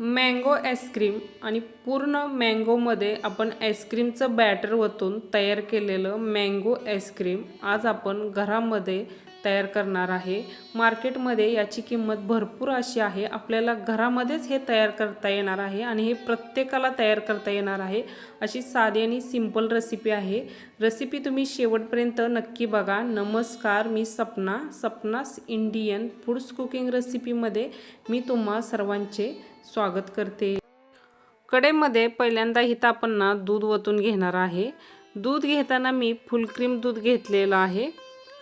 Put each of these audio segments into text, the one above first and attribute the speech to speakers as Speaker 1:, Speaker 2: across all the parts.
Speaker 1: Mango ice cream आणि पूर्ण मँगोमध्ये आपण आईस्क्रीमचं बॅटर वतून तयार केलेलं मँगो आईस्क्रीम आज आपण घरामध्ये तयार करणार आहे. मार्केटमध्ये याची किंमत भरपूर अशी आहे. आपल्याला घरामध्येच हे तयार करता येणार आहे आणि हे प्रत्येकाला तयार करता येणार आहे. अशी साधी आणि सिंपल रेसिपी आहे. रेसिपी तुम्ही शेवटपर्यंत नक्की बघा. नमस्कार मी सपना. सपनास इंडियन फूड्स कुकिंग रेसिपीमध्ये मी तुम्हा सर्वांचे स्वागत करते. कडेमध्ये पहिल्यांदा इथं आपण ना दूध ओतून घेणार आहे. दूध घेताना मी फुल क्रीम दूध घेतलेलं आहे.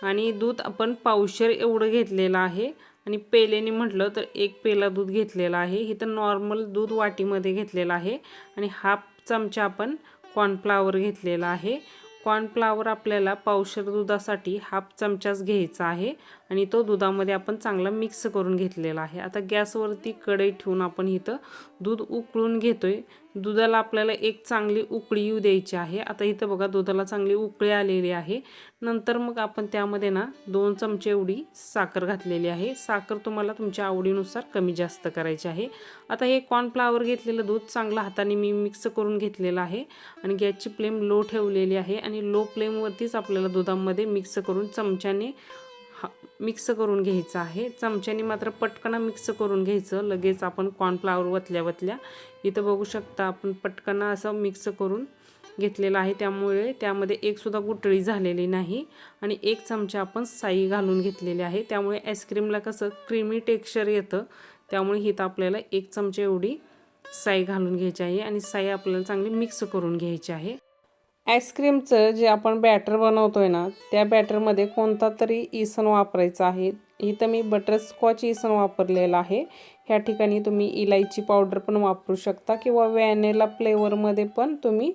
Speaker 1: आणि दूध आपण पावशेर एवढं घेतलेलं आहे. आणि पेलेने म्हटलं तर एक पेला दूध घेतलेलं आहे. इथं नॉर्मल दूध वाटीमध्ये घेतलेलं आहे. आणि हाफ चमचा आपण कॉर्नफ्लावर घेतलेला आहे. कॉर्नफ्लावर आपल्याला पावशेर दुधासाठी हाफ चमचाच घ्यायचा आहे. आणि तो दुधामध्ये आपण चांगला मिक्स करून घेतलेला आहे. आता गॅसवरती कढई ठेवून आपण इथं दूध उकळून घेतोय. दुधाला आपल्याला एक चांगली उकळी येऊ द्यायची आहे. आता इथं बघा दुधाला चांगली उकळी आलेली आहे. नंतर मग आपण त्यामध्ये ना दोन चमचे एवढी साखर घातलेली आहे. साखर तुम्हाला तुमच्या आवडीनुसार कमी जास्त करायची आहे. आता हे कॉर्नफ्लावर घेतलेलं दूध चांगलं हाताने मी मिक्स करून घेतलेलं आहे आणि गॅसची फ्लेम लो ठेवलेली आहे आणि लो फ्लेमवरतीच आपल्याला दुधामध्ये मिक्स करून चमच्याने हा मिक्स करून घ्यायचं आहे. चमच्याने मात्र पटकन मिक्स करून घ्यायचं. लगेच आपण कॉर्नफ्लावर वतल्या वतल्या इथं बघू शकता आपण पटकन असं मिक्स करून घेतलेलं आहे. त्यामुळे त्यामध्ये एकसुद्धा गुटळी झालेली नाही आणि एक चमचा आपण साई घालून घेतलेली आहे. त्यामुळे आईस्क्रीमला कसं क्रीमी टेक्स्चर येतं. त्यामुळे इथं आपल्याला एक चमचे एवढी साई घालून घ्यायची आहे आणि साई आपल्याला चांगली मिक्स करून घ्यायची आहे. आईस्क्रीमचं जे आपण बॅटर बनवतो आहे ना त्या बॅटरमध्ये कोणता तरी इसन वापरायचा आहे. इथं मी बटरस्कॉच इसन वापरलेलं आहे. ह्या ठिकाणी तुम्ही इलायची पावडर पण वापरू शकता किंवा व्हॅनेला फ्लेवरमध्ये पण तुम्ही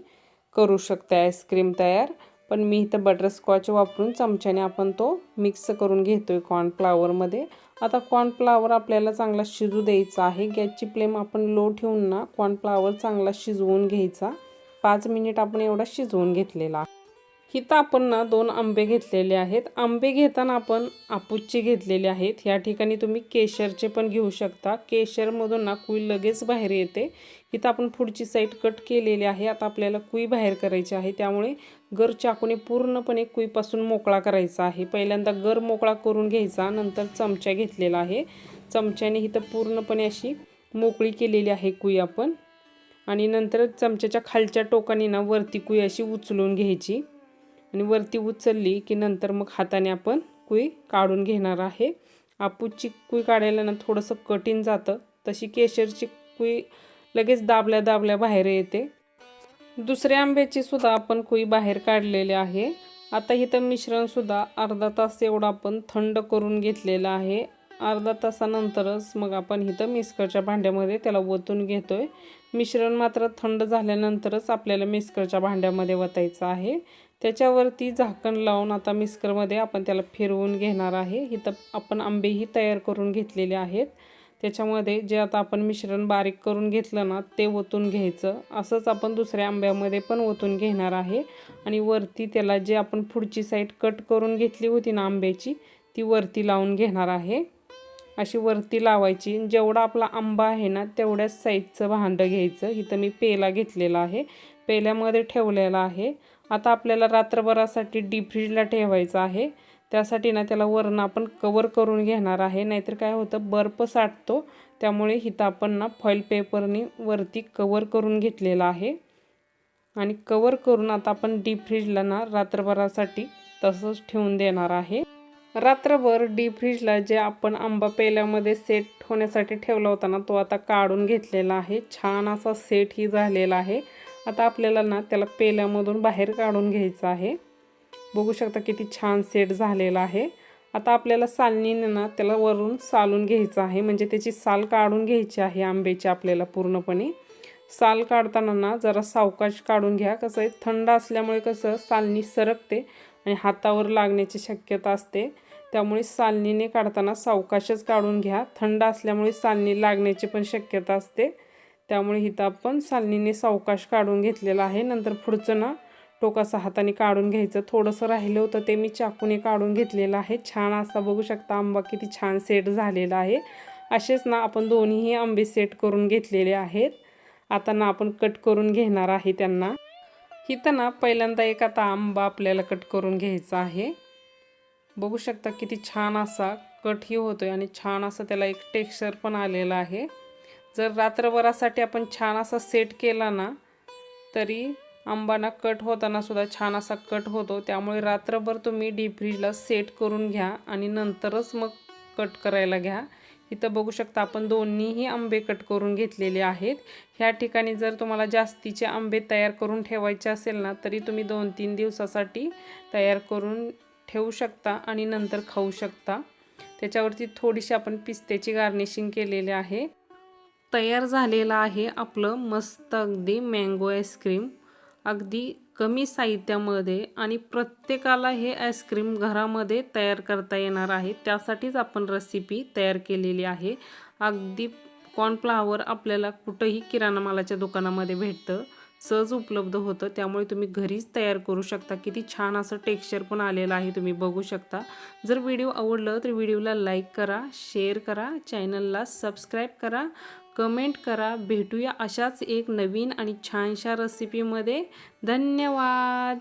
Speaker 1: करू शकता आईस्क्रीम तयार. पण मी इथं बटरस्कॉच वापरून चमच्याने आपण तो मिक्स करून घेतो आहे कॉर्नफ्लावरमध्ये. आता कॉर्नफ्लावर आपल्याला चांगला शिजू द्यायचा आहे. गॅसची फ्लेम आपण लो ठेवून ना कॉर्नफ्लावर चांगला शिजवून घ्यायचा. पाच मिनिट आपण एवढा शिजवून घेतलेला. इथं आपण ना दोन आंबे घेतलेले आहेत. आंबे घेताना आपण आपूसचे घेतलेले आहेत. ह्या ठिकाणी तुम्ही केशरचे पण घेऊ शकता. केशरमधून ना कुई लगेच बाहेर येते. इथं आपण पुढची साईड कट केलेली आहे. आता आपल्याला कुई बाहेर करायची आहे. त्यामुळे गर चाकूने पूर्णपणे कुईपासून मोकळा करायचा आहे. पहिल्यांदा गर मोकळा करून घ्यायचा. नंतर चमचा घेतलेला आहे. चमच्याने इथं पूर्णपणे अशी मोकळी केलेली आहे कुई आपण. आणि नंतर चमच्याच्या खालच्या टोकाने ना वरती कुई अशी उचलून घ्यायची. आणि वरती उचलली की नंतर मग हाताने आपण कुई काढून घेणार आहे. आपूची कुई काढायला ना थोडंसं कठीण जातं. तशी केशरची कुई लगेच दाबल्या दाबल्या बाहेर येते. दुसऱ्या आंब्याची सुद्धा आपण कुई बाहेर काढलेले आहे. आता इथं मिश्रणसुद्धा अर्धा तास एवढं आपण थंड करून घेतलेलं आहे. अर्धा तासानंतरच मग आपण इथं मिस्करच्या भांड्यामध्ये त्याला ओतून घेतो आहे मिश्रण मात्र थंड झाल्यानंतरच आपल्याला मिस्करच्या भांड्यामध्ये वतायचं आहे. त्याच्यावरती झाकण लावून आता मिस्करमध्ये आपण त्याला फिरवून घेणार आहे. इथं आपण आंबेही तयार करून घेतलेले आहेत. त्याच्यामध्ये जे आता आपण मिश्रण बारीक करून घेतलं ना ते ओतून घ्यायचं. असंच आपण दुसऱ्या आंब्यामध्ये पण ओतून घेणार आहे. आणि वरती त्याला जे आपण पुढची साईड कट करून घेतली होती ना आंब्याची ती वरती लावून घेणार आहे. अशी वरती लावायची. जेवढा आपला आंबा आहे ना तेवढ्याच साईजचं भांडं घ्यायचं. इथं मी पेला घेतलेला आहे. पेल्यामध्ये ठेवलेला आहे. आता आपल्याला रात्रभरासाठी डीप फ्रीजला ठेवायचं आहे. त्यासाठी ना त्याला वरण आपण कवर करून घेणार आहे. नाहीतर काय होतं बर्फ साठतो. त्यामुळे इथं आपण ना फॉईल पेपरने वरती कवर करून घेतलेला आहे. आणि कवर करून आता आपण डीप फ्रीजला ना रात्रभरासाठी तसंच ठेवून देणार आहे. रात्रभर डीप फ्रीजला जे आपण आंबा पेल्यामध्ये सेट होण्यासाठी ठेवला होता ना तो आता काढून घेतलेला आहे. छान असा सेटही झालेला आहे. आता आपल्याला ना त्याला पेल्यामधून बाहेर काढून घ्यायचं आहे. बघू शकता किती छान सेट झालेला आहे. आता आपल्याला सालनीने ना त्याला वरून सालून घ्यायचं आहे. म्हणजे त्याची साल काढून घ्यायची आहे आंब्याची आपल्याला पूर्णपणे. साल काढताना ना जरा सावकाश काढून घ्या. कसं आहे थंड असल्यामुळे कसं सालनी सरकते आणि हातावर लागण्याची शक्यता असते. त्यामुळे सालनीने काढताना सावकाशच काढून घ्या. थंड असल्यामुळे सालनी लागण्याची पण शक्यता असते. त्यामुळे इथं आपण सालनीने सावकाश काढून घेतलेला आहे. नंतर पुढचं ना टोकासा हाताने काढून घ्यायचं. थोडंसं राहिलं होतं ते मी चाकूने काढून घेतलेलं आहे. छान असा बघू शकता आंबा किती छान सेट झालेला आहे. असेच ना आपण दोन्हीही आंबे सेट करून घेतलेले आहेत. आता ना आपण कट करून घेणार आहे त्यांना. इथं ना पहिल्यांदा एक आता आंबा आपल्याला कट करून घ्यायचा आहे. बघू शकता किती छान असा कटही होतोय आणि छान असं त्याला एक टेक्स्चर पण आलेलं आहे. जर रात्रभरासाठी आपण छान असा सेट केला ना तरी आंबाना कट होताना सुद्धा छान असा कट होतो. त्यामुळे रात्रभर तुम्ही डीप फ्रीजला सेट करून घ्या आणि नंतरच मग कट करायला घ्या. इथं बघू शकता आपण दोन्हीही आंबे कट करून घेतलेले आहेत. ह्या ठिकाणी जर तुम्हाला जास्तीचे आंबे तयार करून ठेवायचे असेल ना तरी तुम्ही दोन तीन दिवसासाठी तयार करून ठेवू शकता आणि नंतर खाऊ शकता. त्याच्यावरती थोडीशी आपण पिस्त्याची गार्निशिंग केलेली आहे. तयार झालेलं आहे आपलं मस्त अगदी मँगो आईस्क्रीम अगदी कमी साहित्यामध्ये आणि प्रत्येकाला हे आईस्क्रीम घरामध्ये तयार करता येणार आहे. त्यासाठीच आपण रेसिपी तयार केलेली आहे. अगदी कॉर्नफ्लावर आपल्याला कुठंही किराणा मालाच्या दुकानामध्ये भेटतं. सहज उपलब्ध होतं. त्यामुळे तुम्ही घरीच तयार करू शकता. किती छान असं टेक्स्चर पण आलेलं आहे. तुम्ही बघू शकता. जर व्हिडिओ आवडलं तर व्हिडिओला लाईक करा शेअर करा चॅनलला सबस्क्राईब करा कमेंट करा. भेटूया अशाच एक नवीन आणि छानशा रेसिपीमध्ये धन्यवाद!